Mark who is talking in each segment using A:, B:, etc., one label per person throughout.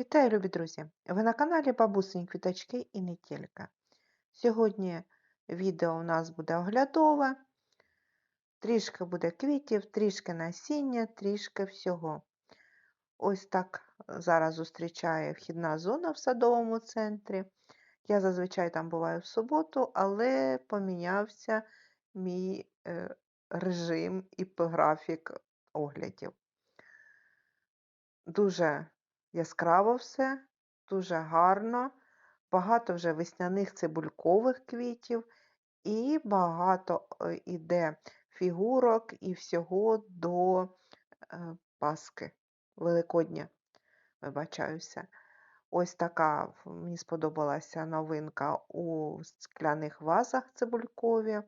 A: Вітаю, любі друзі! Ви на каналі Бабусині Квіточки і не тільки. Сьогодні відео у нас буде оглядове, трішки буде квітів, трішки насіння, трішки всього. Ось так зараз зустрічає вхідна зона в садовому центрі. Я зазвичай там буваю в суботу, але помінявся мій е, режим і графік оглядів. Дуже яскраво все, дуже гарно, багато вже весняних цибулькових квітів, і багато е, іде фігурок і всього до е, Паски Великодня. Вибачаюся. Ось така мені сподобалася новинка у скляних вазах цибулькові.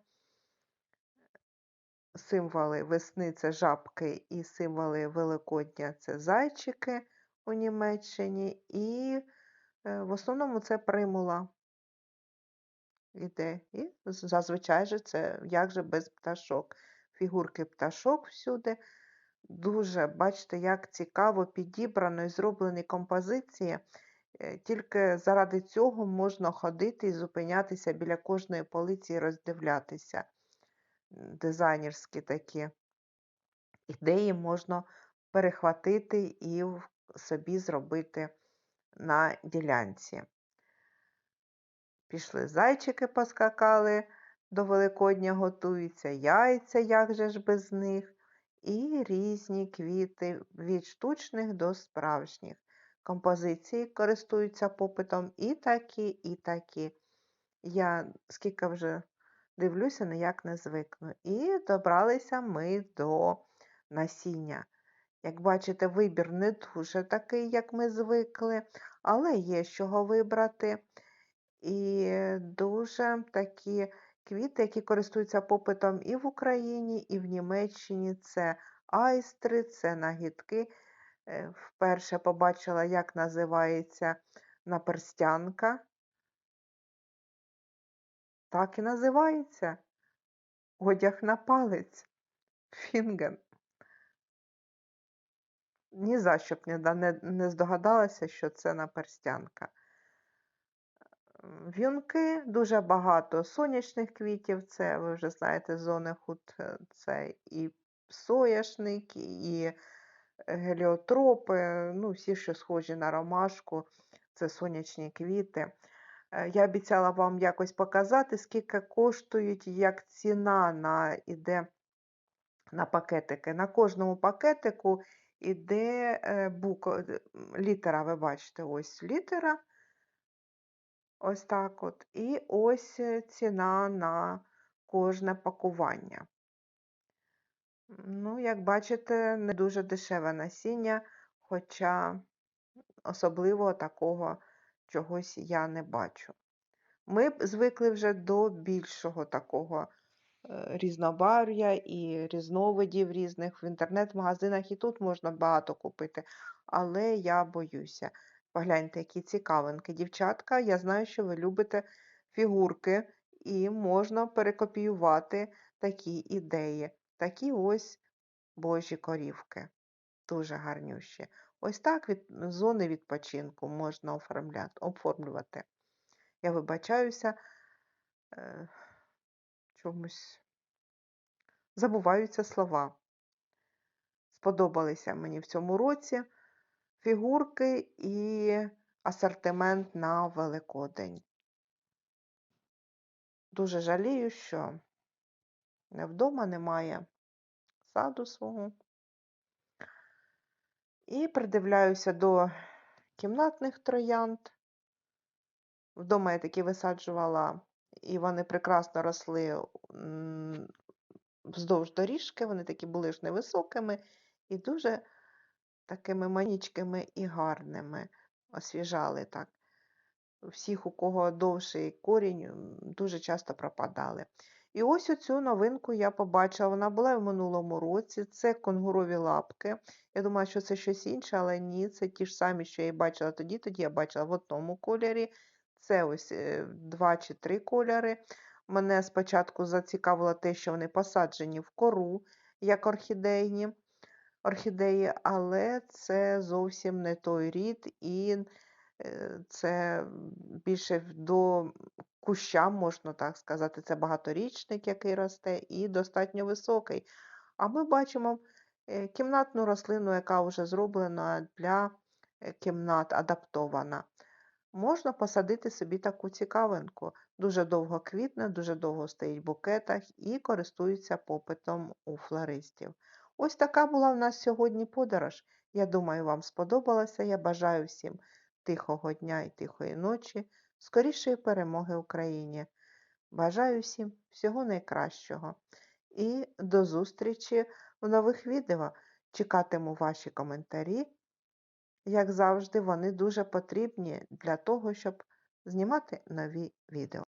A: Символи весни це жабки, і символи Великодня це зайчики у Німеччині, і е, в основному це примула іде. І зазвичай же це як же без пташок. Фігурки пташок всюди. Дуже, бачите, як цікаво підібрано і зроблені композиції. Е, тільки заради цього можна ходити і зупинятися біля кожної полиці і роздивлятися. Дизайнерські такі ідеї можна перехватити і собі зробити на ділянці. Пішли зайчики поскакали, до Великодня готуються, яйця, як же ж без них, і різні квіти від штучних до справжніх. Композиції користуються попитом і такі, і такі. Я скільки вже дивлюся, ніяк не звикну. І добралися ми до насіння. Як бачите, вибір не дуже такий, як ми звикли, але є з чого вибрати. І дуже такі квіти, які користуються попитом і в Україні, і в Німеччині це айстри, це нагідки. Е, вперше побачила, як називається наперстянка. Так і називається одяг на палець. Фінген. Ні за що б не, не здогадалася, що це наперстянка. В'юнки дуже багато сонячних квітів, це, ви вже знаєте, зони худ е, це і сояшник, і геліотропи, ну, всі, що схожі на ромашку, це сонячні квіти. Е, я обіцяла вам якось показати, скільки коштують, як ціна на іде на пакетики. На кожному пакетику іде е, бук, е, літера, ви бачите, ось літера. Ось так от. І ось ціна на кожне пакування. Ну, як бачите, не дуже дешеве насіння, хоча особливо такого чогось я не бачу. Ми звикли вже до більшого такого е, різнобарв'я і різновидів різних в інтернет-магазинах, і тут можна багато купити, але я боюся. Погляньте, які цікавинки. Дівчатка, я знаю, що ви любите фігурки, і можна перекопіювати такі ідеї. Такі ось божі корівки. Дуже гарнющі. Ось так від зони відпочинку можна оформлювати. Я вибачаюся, е, чомусь забуваються слова. Сподобалися мені в цьому році фігурки і асортимент на Великодень. Дуже жалію, що не вдома немає саду свого. І придивляюся до кімнатних троянд. Вдома я такі висаджувала, і вони прекрасно росли вздовж доріжки, вони такі були ж невисокими і дуже такими манічкими і гарними освіжали так. Всіх, у кого довший корінь, дуже часто пропадали. І ось оцю новинку я побачила. Вона була в минулому році. Це конгурові лапки. Я думаю, що це щось інше, але ні, це ті ж самі, що я бачила тоді. Тоді я бачила в одному кольорі. Це ось е, два чи три кольори. Мене спочатку зацікавило те, що вони посаджені в кору, як орхідейні. орхідеї, але це зовсім не той рід, і е, це більше до куща, можна так сказати. Це багаторічник, який росте, і достатньо високий. А ми бачимо е, кімнатну рослину, яка вже зроблена для кімнат, адаптована. Можна посадити собі таку цікавинку. Дуже довго квітне, дуже довго стоїть в букетах і користується попитом у флористів. Ось така була в нас сьогодні подорож. Я думаю, вам сподобалося. Я бажаю всім тихого дня і тихої ночі, скорішої перемоги Україні. Бажаю всім всього найкращого. І до зустрічі в нових відео. Чекатиму ваші коментарі. Як завжди, вони дуже потрібні для того, щоб знімати нові відео.